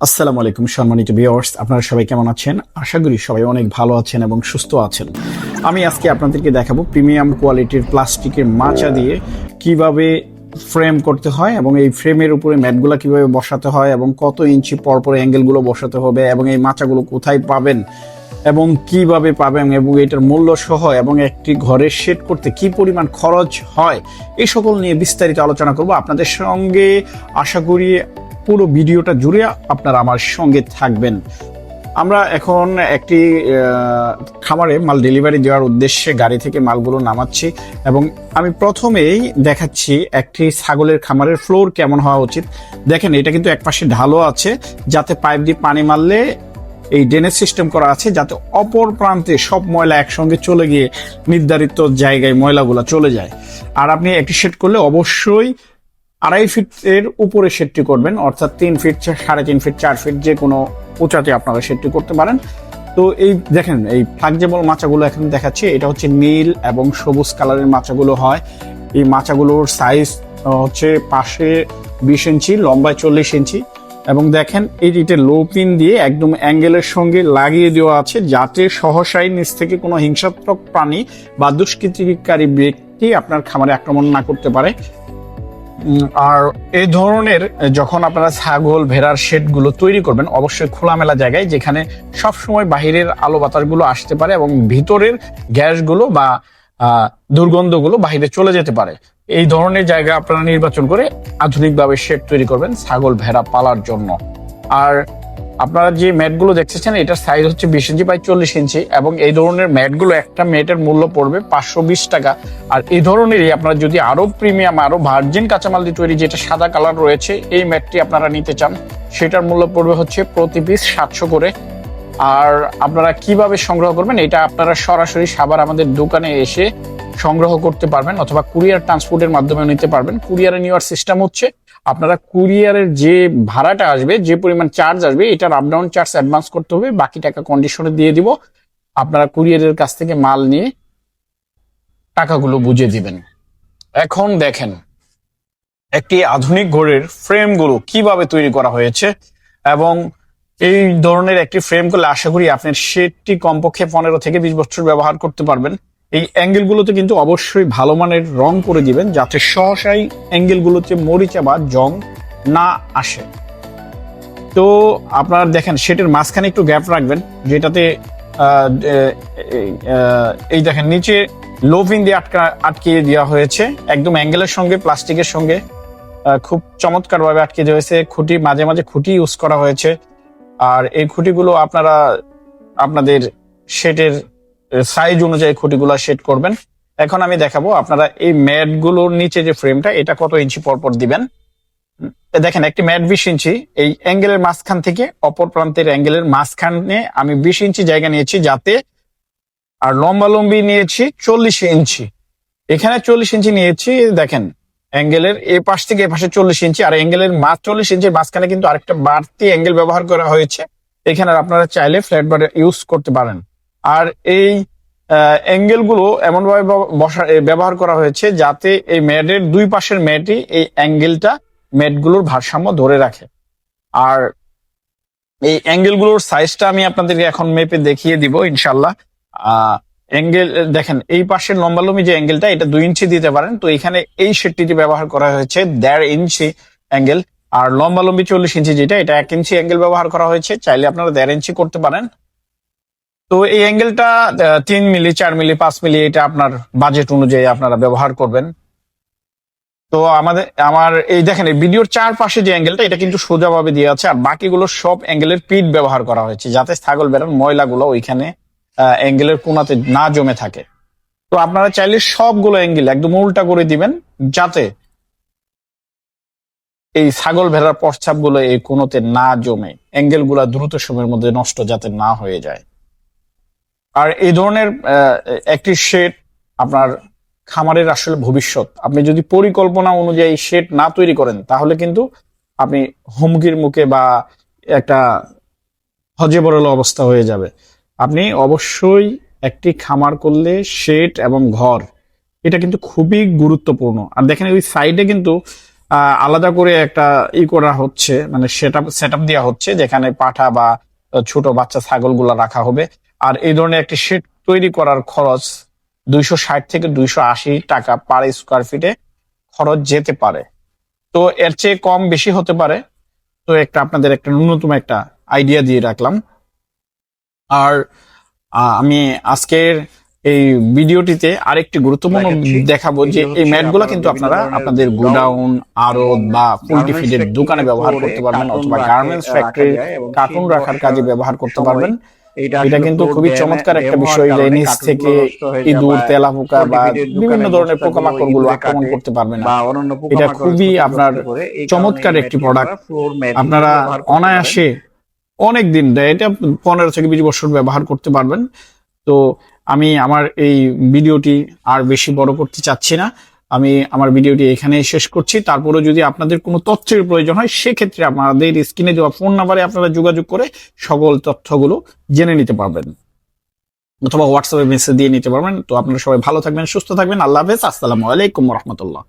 আসসালামু আলাইকুম, সম্মানিত ভিউয়ার্স আপনারা সবাই কেমন আছেন? আশা করি সবাই অনেক ভালো আছেন এবং সুস্থ আছেন। আমি আজকে আপনাদেরকে দেখাবো প্রিমিয়াম কোয়ালিটির প্লাস্টিকের মাচা দিয়ে কীভাবে ফ্রেম করতে হয় এবং এই ফ্রেমের উপরে ম্যাটগুলো কীভাবে বসাতে হয় এবং কত ইঞ্চি পর পর অ্যাঙ্গেলগুলো বসাতে হবে এবং এই মাচাগুলো কোথায় পাবেন এবং কীভাবে পাবেন এবং এটার মূল্য সহ এবং একটি ঘরের শেড করতে কি পরিমাণ খরচ হয় এই সকল নিয়ে বিস্তারিত আলোচনা করব আপনাদের সঙ্গে। আশা করি পুরো ভিডিওটা জুড়ে আপনারা আমার সঙ্গে থাকবেন। আমরা এখন একটি খামারে মাল ডেলিভারি দেওয়ার উদ্দেশ্যে গাড়ি থেকে মালগুলো নামাচ্ছি এবং আমি প্রথমেই দেখাচ্ছি একটি ছাগলের খামারের ফ্লোর কেমন হওয়া উচিত। দেখেন, এটা কিন্তু একপাশে ঢালো আছে, যাতে পাইপ দিয়ে পানি মারলে এই ড্রেনেজ সিস্টেম করা আছে, যাতে অপর প্রান্তে সব ময়লা একসঙ্গে চলে গিয়ে নির্ধারিত জায়গায় ময়লাগুলো চলে যায়। আর আপনি একটি সেট করলে অবশ্যই আড়াই ফিটের উপরে সেটটি করবেন, অর্থাৎ তিন ফিট সাড়ে তিন ফিট, চার ফিট যে কোনো উঁচাতে আপনারা সেটটি করতে পারেন। তো এই দেখেন, এই ফ্লাক্সিবল মাচাগুলো এখানে দেখাচ্ছি, এটা হচ্ছে নীল এবং সবুজ কালারের মাচাগুলো হয়। এই মাচাগুলোর সাইজ হচ্ছে পাশে বিশ ইঞ্চি, লম্বায় চল্লিশ ইঞ্চি। এবং দেখেন ইটের লো পিন দিয়ে একদম অ্যাঙ্গেলের সঙ্গে লাগিয়ে দেওয়া আছে, যাতে সহসাই নিচ থেকে কোনো হিংসাত্মক প্রাণী বা দুষ্কৃতিকারী ব্যক্তি আপনার খামারে আক্রমণ না করতে পারে। আর এই ধরনের যখন আপনারা ছাগল, ভেড়ার শেডগুলো তৈরি করবেন, অবশ্যই খোলামেলা জায়গায়, যেখানে সবসময় বাহিরের আলো বাতাসগুলো আসতে পারে এবং ভিতরের গ্যাসগুলো বা দুর্গন্ধগুলো বাহিরে চলে যেতে পারে। এই ধরনের জায়গা আপনারা নির্বাচন করে আধুনিকভাবে শেড তৈরি করবেন ছাগল, ভেড়া পালার জন্য। আর আপনারা যে ম্যাটগুলো দেখতেছেন, এটার সাইজ হচ্ছে বিশ ইঞ্চি বাই চল্লিশ ইঞ্চি এবং এই ধরনের ম্যাটগুলো একটা ম্যাটের মূল্য পড়বে পাঁচশো বিশ টাকা। আর এই ধরনেরই আপনারা যদি আরও প্রিমিয়াম আরও ভার্জিন কাঁচামাল দিয়ে তৈরি যেটা সাদা কালার রয়েছে, এই ম্যাটটি আপনারা নিতে চান, সেটার মূল্য পড়বে হচ্ছে প্রতি পিস সাতশো করে। আর আপনারা কীভাবে সংগ্রহ করবেন, এটা আপনারা সরাসরি সাবার আমাদের দোকানে এসে সংগ্রহ করতে পারবেন অথবা কুরিয়ার ট্রান্সপোর্টের মাধ্যমে নিতে পারবেন। কুরিয়ারে নেওয়ার সিস্টেম হচ্ছে, আপনারা কুরিয়ারের যে ভাড়াটা আসবে, যে পরিমাণ চার্জ আসবে এটার আপডাউন চার্জ অ্যাডভান্স করতে হবে, বাকি টাকা কন্ডিশনে দিয়ে দিব। আপনারা কুরিয়ারের কাছ থেকে মাল নিয়ে টাকাগুলো বুঝে দিবেন। এখন দেখেন, একটি আধুনিক ঘোড়ের ফ্রেমগুলো কীভাবে তৈরি করা হয়েছে এবং এই ধরনের একটি ফ্রেম করলে আশা করি আপনার সেটটি কমপক্ষে পনেরো থেকে বিশ বছর ব্যবহার করতে পারবেন। এই অ্যাঙ্গেলগুলোতে কিন্তু অবশ্যই ভালো মানের রং করে দিবেন যাতে সহসাই অ্যাঙ্গেলগুলোতে মরিচা বা জং না আসে। তো আপনারা দেখেন সেটের মাঝখানে একটু গ্যাপ রাখবেন, যেটাতে এই দেখেন, নিচে লোভিন দিয়ে আটকা, আটকিয়ে দেওয়া হয়েছে। একদম অ্যাঙ্গেলের সঙ্গে, প্লাস্টিকের সঙ্গে খুব চমৎকারভাবে আটকে দেওয়া হয়েছে। খুঁটি, মাঝে মাঝে খুঁটি ইউজ করা হয়েছে। আর এই খুঁটিগুলো আপনারা, আপনাদের শেটের সাইজ অনুযায়ী খুঁটিগুলো সেট করবেন। এখন আমি দেখাবো আপনারা এই ম্যাটগুলোর নিচে যে ফ্রেমটা এটা কত ইঞ্চি পর পর দিবেন দেখেন, একটি ম্যাট বিশ ইঞ্চি। এই অ্যাঙ্গেলের মাঝখান থেকে অপর প্রান্তের অ্যাঙ্গেলের মাঝখানে আমি বিশ ইঞ্চি জায়গা নিয়েছি যাতে, আর লম্বা লম্বি নিয়েছি চল্লিশ ইঞ্চি। এখানে চল্লিশ ইঞ্চি নিয়েছি, দেখেন অ্যাঙ্গেলের এ পাশ থেকে এ পাশে চল্লিশ ইঞ্চি, আর অ্যাঙ্গেলের মাঝ চল্লিশ ইঞ্চির মাঝখানে কিন্তু আরেকটা বাড়তি অ্যাঙ্গেল ব্যবহার করা হয়েছে। এখানে আপনারা চাইলে ফ্ল্যাট ইউজ করতে পারেন। আর এই অ্যাঙ্গেলগুলো এমন ভাবে বসা ব্যবহার করা হয়েছে যাতে এই ম্যাটের দুই পাশের ম্যাটই এই অ্যাঙ্গেলটা ম্যাটগুলোর ভারসাম্য ধরে রাখে। আর এই অ্যাঙ্গেলগুলোর সাইজটা আমি আপনাদেরকে এখন মেপে দেখিয়ে দিব ইনশাল্লাহ অ্যাঙ্গেল দেখেন, এই পাশের লম্বালম্বি যে অ্যাঙ্গেলটা, এটা দুই ইঞ্চি দিতে পারেন। তো এখানে এই শেটটিতে ব্যবহার করা হয়েছে দেড় ইঞ্চি অ্যাঙ্গেল। আর লম্বালম্বি চল্লিশ ইঞ্চি যেটা, এটা এক ইঞ্চি অ্যাঙ্গেল ব্যবহার করা হয়েছে। চাইলে আপনারা দেড় ইঞ্চি করতে পারেন। তো এই অ্যাঙ্গেলটা তিন মিলি, চার মিলি, পাঁচ মিলি, এটা আপনার বাজেট অনুযায়ী আপনারা ব্যবহার করবেন। তো আমাদের, আমার এই দেখেন, এই ভিডিওর চারপাশে যে অ্যাঙ্গেলটা এটা কিন্তু সোজাভাবে দিয়ে আছে, আর বাকিগুলো সব অ্যাঙ্গেলের পিট ব্যবহার করা হয়েছে, যাতে ছাগল বেড়ার ময়লাগুলো ওইখানে অ্যাঙ্গেলের কোনাতে না জমে থাকে। তো আপনারা চাইলে সবগুলো অ্যাঙ্গেল একদম উল্টা করে দিবেন, যাতে এই ছাগল ভেড়ার প্রস্তাবগুলো এই কোনোতে না জমে অ্যাঙ্গেলগুলা দ্রুত সময়ের মধ্যে নষ্ট যাতে না হয়ে যায়। আর এই ধরনের একটি শেড আপনার খামারের আসলে ভবিষ্যৎ। আপনি যদি পরিকল্পনা অনুযায়ী শেড না তৈরি করেন, তাহলে কিন্তু আপনি হুমকির মুখে বা একটা হজে বরল অবস্থা হয়ে যাবে। আপনি অবশ্যই একটি খামার করলে শেড এবং ঘর, এটা কিন্তু খুবই গুরুত্বপূর্ণ। আর দেখেন ওই সাইডে কিন্তু আলাদা করে একটা ই করা হচ্ছে মানে সেটা সেট আপ দেওয়া হচ্ছে, যেখানে পাঠা বা ছোট বাচ্চা ছাগলগুলা রাখা হবে। আর এই ধরনের একটি শেড তৈরি করার খরচ দুইশো ষাট থেকে দুইশো আশি টাকা পার স্কোয়ার ফিটে খরচ যেতে পারে। তো এর চেয়ে কম বেশি হতে পারে। তো একটা আপনাদের একটা ন্যূনতম একটা আইডিয়া দিয়ে রাখলাম। আর আমি আজকের এই ভিডিওটিতে আরেকটি গুরুত্বপূর্ণ দেখাবো যে এই ম্যাটগুলো কিন্তু আপনারা আপনাদের গোডাউন আড়ত বা পোল্ট্রি ফিডের দোকানে ব্যবহার করতে পারবেন অথবা গার্মেন্টস ফ্যাক্টরি কার্টুন রাখার কাজে ব্যবহার করতে পারবেন। এটা কিন্তু খুবই চমৎকার একটা বিষয় যে নিচ থেকে ইঁদুর তেলাপোকা বা বিভিন্ন ধরনের পোকামাকড়গুলো আক্রমণ করতে পারবে না। এটা খুবই আপনার চমৎকার একটি প্রোডাক্ট আপনারা। অনায়াসে অনেক দিন দেয় এটা পনেরো থেকে বিশ বছর ব্যবহার করতে পারবেন। তো আমি আমার এই ভিডিওটি আর বেশি বড় করতে চাচ্ছি না। আমি আমার ভিডিওটি এখানে শেষ করছি। তারপরে যদি আপনাদের কোনো তথ্যের প্রয়োজন হয়, সেক্ষেত্রে আমাদের স্ক্রিনে দেওয়া ফোন নাম্বারে আপনারা যোগাযোগ করে সকল তথ্যগুলো জেনে নিতে পারবেন অথবা হোয়াটসঅ্যাপে মেসেজ দিয়ে নিতে পারবেন। তো আপনারা সবাই ভালো থাকবেন, সুস্থ থাকবেন। আল্লাহ হাফেজ। আসসালামু আলাইকুম রহমতুল্লাহ।